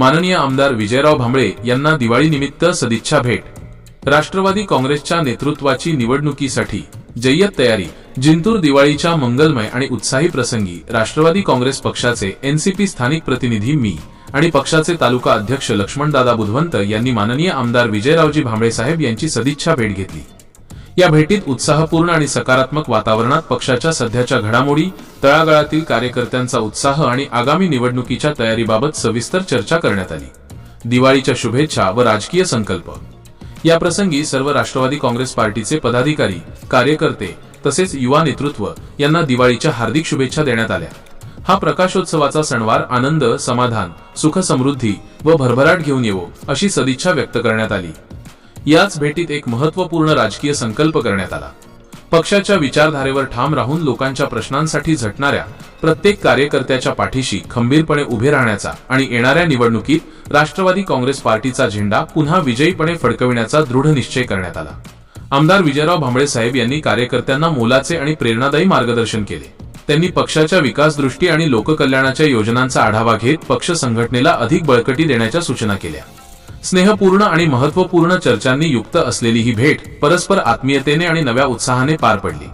माननीय आमदार विजयराव भांबळे यांना दिवाळीनिमित्त सदिच्छा भेट. राष्ट्रवादी काँग्रेसच्या नेतृत्वाची निवडणुकीसाठी जय्यत तयारी जिंतूर दिवाळीच्या मंगलमय आणि उत्साही प्रसंगी राष्ट्रवादी काँग्रेस पक्षाचे एनसीपी स्थानिक प्रतिनिधी मी आणि पक्षाचे तालुका अध्यक्ष लक्ष्मणदादा बुधवंत यांनी माननीय आमदार विजयरावजी भांबळे साहेब यांची सदिच्छा भेट घेतली. या भेटीत उत्साहपूर्ण आणि सकारात्मक वातावरणात पक्षाच्या सध्याच्या घडामोडी तळागाळातील कार्यकर्त्यांचा उत्साह आणि आगामी निवडणुकीच्या तयारीबाबत सविस्तर चर्चा करण्यात आली. दिवाळीच्या शुभेच्छा व राजकीय संकल्प. या प्रसंगी सर्व राष्ट्रवादी काँग्रेस पार्टीचे पदाधिकारी कार्यकर्ते तसेच युवा नेतृत्व यांना दिवाळीच्या हार्दिक शुभेच्छा देण्यात आल्या. हा प्रकाशोत्सवाचा सणवार आनंद समाधान सुख समृद्धी व भरभराट घेऊन येवो अशी सदिच्छा व्यक्त करण्यात आली. याच भेटीत एक महत्त्वपूर्ण राजकीय संकल्प करण्यात आला. पक्षाच्या विचारधारेवर ठाम राहून लोकांच्या प्रश्नांसाठी झटणाऱ्या प्रत्येक कार्यकर्त्याच्या पाठीशी खंबीरपणे उभे राहण्याचा आणि येणाऱ्या निवडणुकीत राष्ट्रवादी काँग्रेस पार्टीचा झेंडा पुन्हा विजयीपणे फडकविण्याचा दृढ निश्चय करण्यात आला. आमदार विजयराव भांबळे साहेब यांनी कार्यकर्त्यांना मोलाचे आणि प्रेरणादायी मार्गदर्शन केले. त्यांनी पक्षाच्या विकास दृष्टी आणि लोककल्याणाच्या योजनांचा आढावा घेत पक्ष संघटनेला अधिक बळकटी देण्याच्या सूचना केल्या. स्नेहपूर्ण आणि महत्त्वपूर्ण चर्चांनी युक्त असलेली ही भेट परस्पर आत्मीयतेने आणि नव्या उत्साहाने पार पडली.